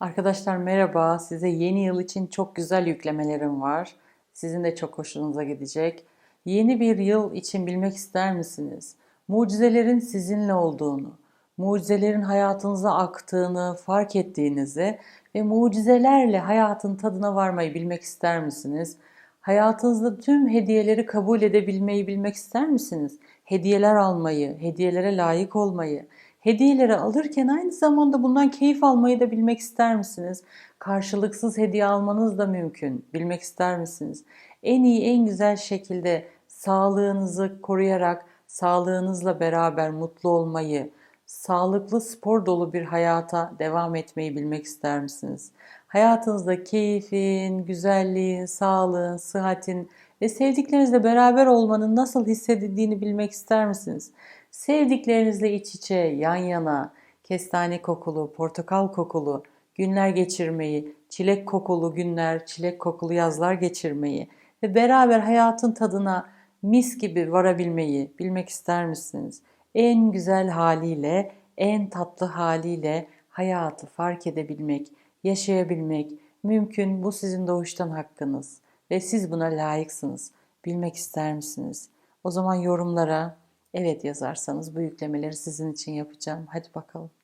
Arkadaşlar merhaba. Size yeni yıl için çok güzel yüklemelerim var. Sizin de çok hoşunuza gidecek. Yeni bir yıl için bilmek ister misiniz? Mucizelerin sizinle olduğunu, mucizelerin hayatınıza aktığını fark ettiğinizi ve mucizelerle hayatın tadına varmayı bilmek ister misiniz? Hayatınızda tüm hediyeleri kabul edebilmeyi bilmek ister misiniz? Hediyeler almayı, hediyelere layık olmayı, hediyeleri alırken aynı zamanda bundan keyif almayı da bilmek ister misiniz? Karşılıksız hediye almanız da mümkün. Bilmek ister misiniz? En iyi, en güzel şekilde sağlığınızı koruyarak, sağlığınızla beraber mutlu olmayı, sağlıklı spor dolu bir hayata devam etmeyi bilmek ister misiniz? Hayatınızda keyfin, güzelliğin, sağlığın, sıhhatin ve sevdiklerinizle beraber olmanın nasıl hissedildiğini bilmek ister misiniz? Sevdiklerinizle iç içe, yan yana, kestane kokulu, portakal kokulu günler geçirmeyi, çilek kokulu günler, çilek kokulu yazlar geçirmeyi ve beraber hayatın tadına mis gibi varabilmeyi bilmek ister misiniz? En güzel haliyle, en tatlı haliyle hayatı fark edebilmek, yaşayabilmek mümkün. Bu sizin doğuştan hakkınız ve siz buna layıksınız. Bilmek ister misiniz? O zaman yorumlara evet yazarsanız bu yüklemeleri sizin için yapacağım. Hadi bakalım.